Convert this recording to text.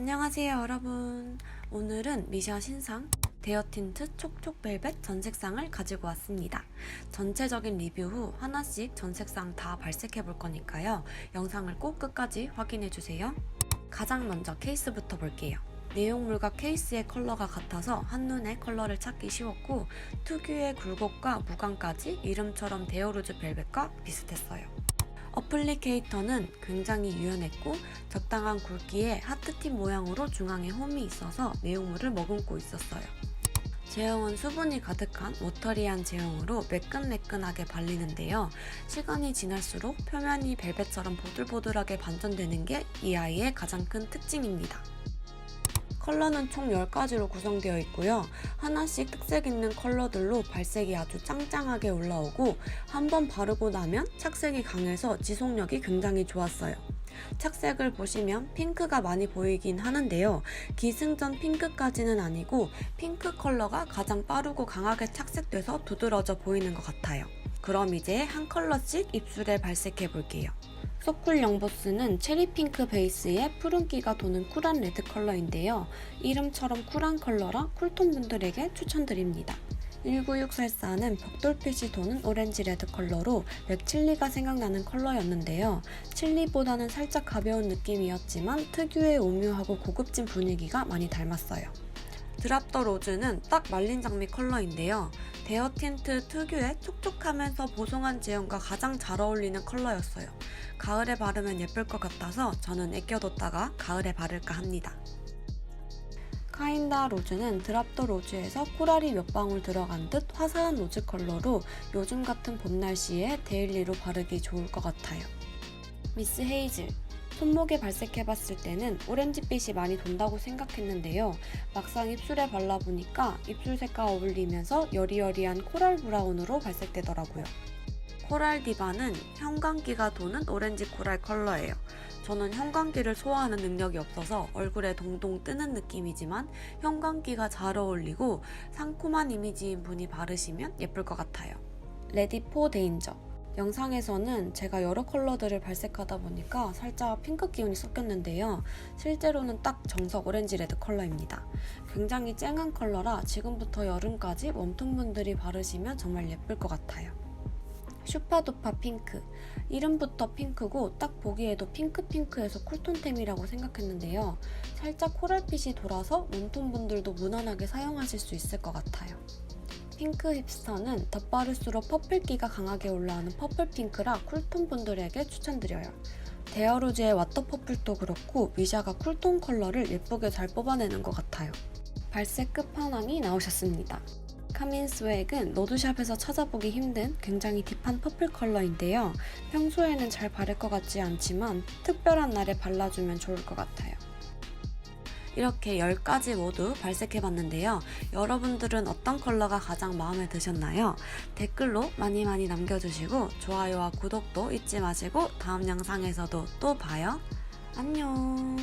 안녕하세요 여러분. 오늘은 미샤 신상 데어 틴트 촉촉 벨벳 전 색상을 가지고 왔습니다. 전체적인 리뷰 후 하나씩 전 색상 다 발색해 볼 거니까요. 영상을 꼭 끝까지 확인해 주세요. 가장 먼저 케이스부터 볼게요. 내용물과 케이스의 컬러가 같아서 한눈에 컬러를 찾기 쉬웠고 특유의 굴곡과 무광까지 이름처럼 데어루즈 벨벳과 비슷했어요 어플리케이터는 굉장히 유연했고 적당한 굵기에 하트팁 모양으로 중앙에 홈이 있어서 내용물을 머금고 있었어요. 제형은 수분이 가득한 워터리한 제형으로 매끈매끈하게 발리는데요. 시간이 지날수록 표면이 벨벳처럼 보들보들하게 반전되는 게 이 아이의 가장 큰 특징입니다. 컬러는 총 10가지로 구성되어 있고요. 하나씩 특색 있는 컬러들로 발색이 아주 짱짱하게 올라오고 한번 바르고 나면 착색이 강해서 지속력이 굉장히 좋았어요. 착색을 보시면 핑크가 많이 보이긴 하는데요. 기승전 핑크까지는 아니고 핑크 컬러가 가장 빠르고 강하게 착색돼서 두드러져 보이는 것 같아요. 그럼 이제 한 컬러씩 입술에 발색해 볼게요. 소쿨 영보스는 체리 핑크 베이스에 푸른기가 도는 쿨한 레드 컬러인데요. 이름처럼 쿨한 컬러라 쿨톤 분들에게 추천드립니다. 1964는 벽돌빛이 도는 오렌지 레드 컬러로 맥칠리가 생각나는 컬러였는데요. 칠리보다는 살짝 가벼운 느낌이었지만 특유의 오묘하고 고급진 분위기가 많이 닮았어요. 드랍 더 로즈는 딱 말린 장미 컬러인데요. 데어 틴트 특유의 촉촉하면서 보송한 제형과 가장 잘 어울리는 컬러였어요. 가을에 바르면 예쁠 것 같아서 저는 아껴뒀다가 가을에 바를까 합니다. 카인다 로즈는 드랍 더 로즈에서 코랄이 몇 방울 들어간 듯 화사한 로즈 컬러로 요즘 같은 봄 날씨에 데일리로 바르기 좋을 것 같아요. 미스 헤이즐 손목에 발색해봤을 때는 오렌지빛이 많이 돈다고 생각했는데요. 막상 입술에 발라보니까 입술 색과 어울리면서 여리여리한 코랄 브라운으로 발색되더라고요. 코랄 디바는 형광기가 도는 오렌지 코랄 컬러예요. 저는 형광기를 소화하는 능력이 없어서 얼굴에 동동 뜨는 느낌이지만 형광기가 잘 어울리고 상콤한 이미지인 분이 바르시면 예쁠 것 같아요. 레디 포 데인저 영상에서는 제가 여러 컬러들을 발색하다 보니까 살짝 핑크 기운이 섞였는데요. 실제로는 딱 정석 오렌지 레드 컬러입니다. 굉장히 쨍한 컬러라 지금부터 여름까지 웜톤분들이 바르시면 정말 예쁠 것 같아요. 슈퍼두파 핑크. 이름부터 핑크고 딱 보기에도 핑크핑크해서 쿨톤템이라고 생각했는데요. 살짝 코랄빛이 돌아서 웜톤 분들도 무난하게 사용하실 수 있을 것 같아요. 핑크 힙스터는 덧바를수록 퍼플기가 강하게 올라오는 퍼플핑크라 쿨톤 분들에게 추천드려요. 데어루즈의 와터 퍼플도 그렇고 미샤가 쿨톤 컬러를 예쁘게 잘 뽑아내는 것 같아요. 발색 끝판왕이 나오셨습니다. 카민 스웩은 로드샵에서 찾아보기 힘든 굉장히 딥한 퍼플 컬러인데요. 평소에는 잘 바를 것 같지 않지만 특별한 날에 발라주면 좋을 것 같아요. 이렇게 10가지 모두 발색해봤는데요. 여러분들은 어떤 컬러가 가장 마음에 드셨나요? 댓글로 많이 많이 남겨주시고 좋아요와 구독도 잊지 마시고 다음 영상에서도 또 봐요. 안녕